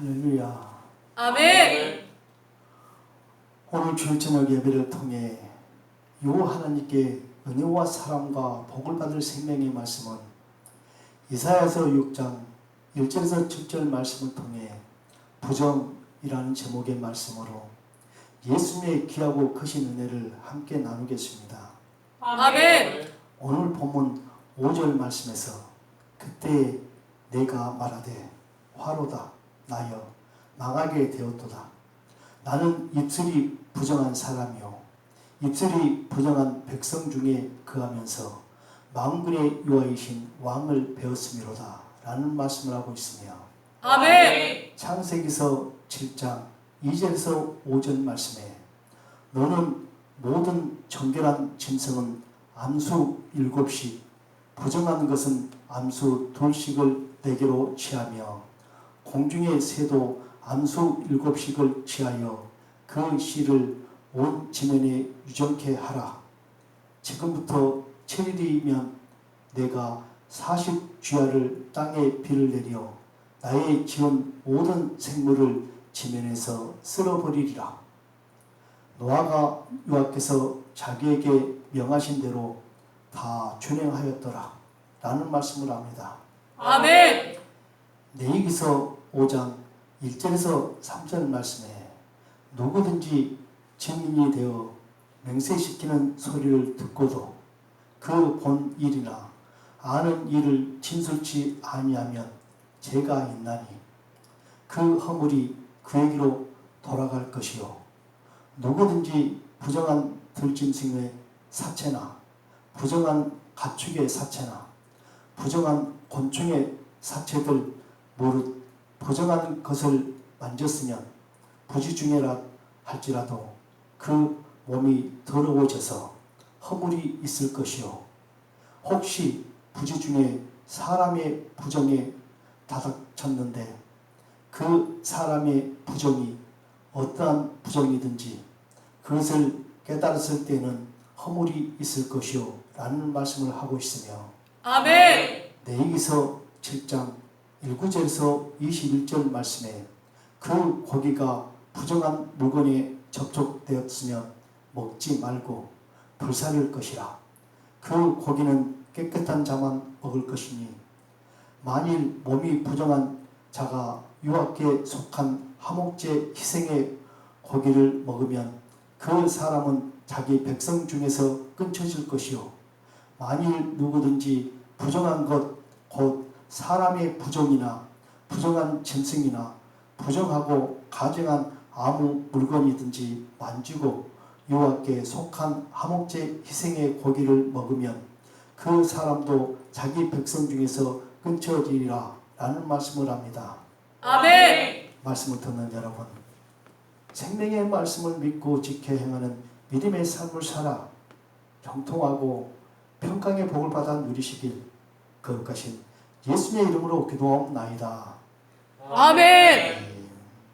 할렐루야. 아멘. 오늘 주일 저녁 예배를 통해 요 하나님께 은혜와 사랑과 복을 받을 생명의 말씀은 이사야서 6장 1절에서 7절 말씀을 통해 부정이라는 제목의 말씀으로 예수님의 귀하고 크신 은혜를 함께 나누겠습니다. 아멘. 오늘 본문 5절 말씀에서 그때 내가 말하되 화로다 나여 망하게 되었도다. 나는 입술이 부정한 사람이요. 입술이 부정한 백성 중에 거하면서 망군의 요하이신 왕을 배웠음이로다. 라는 말씀을 하고 있으며 아멘. 창세기서 7장 2절에서 5절 말씀에 너는 모든 정결한 짐승은 암수 일곱씩 부정한 것은 암수 둘씩을 내게로 취하며 공중의 새도 암수 일곱씩을 취하여 그 씨를 온 지면에 유정케 하라. 지금부터 7일이면 내가 40주야를 땅에 비를 내려 나의 지은 모든 생물을 지면에서 쓸어버리리라. 노아가 여호와께서 자기에게 명하신 대로 다 준행하였더라. 라는 말씀을 합니다. 아멘. 내이기서 5장 1절에서 3절 말씀에 누구든지 증인이 되어 맹세시키는 소리를 듣고도 그 본 일이나 아는 일을 진술치 아니하면 죄가 있나니 그 허물이 그에게로 돌아갈 것이요. 누구든지 부정한 들짐승의 사체나 부정한 가축의 사체나 부정한 곤충의 사체들 무릇 부정한 것을 만졌으면 부지 중에라 할지라도 그 몸이 더러워져서 허물이 있을 것이요 혹시 부지 중에 사람의 부정에 다닥쳤는데 그 사람의 부정이 어떠한 부정이든지 그것을 깨달았을 때는 허물이 있을 것이요 라는 말씀을 하고 있으며 아멘. 내이기서 7장 1구절에서 21절 말씀에 그 고기가 부정한 물건에 접촉되었으면 먹지 말고 불살릴 것이라. 그 고기는 깨끗한 자만 먹을 것이니 만일 몸이 부정한 자가 유학에 속한 하목제 희생의 고기를 먹으면 그 사람은 자기 백성 중에서 끊쳐질 것이요. 만일 누구든지 부정한 것 곧 사람의 부정이나 부정한 짐승이나 부정하고 가증한 아무 물건이든지 만지고 여호와께 속한 하목제 희생의 고기를 먹으면 그 사람도 자기 백성 중에서 끊쳐지리라 라는 말씀을 합니다. 아멘. 말씀을 듣는 여러분 생명의 말씀을 믿고 지켜 행하는 믿음의 삶을 살아 형통하고 평강의 복을 받아 누리시길 거룩하신 예수님의 이름으로 기도하옵나이다. 아멘.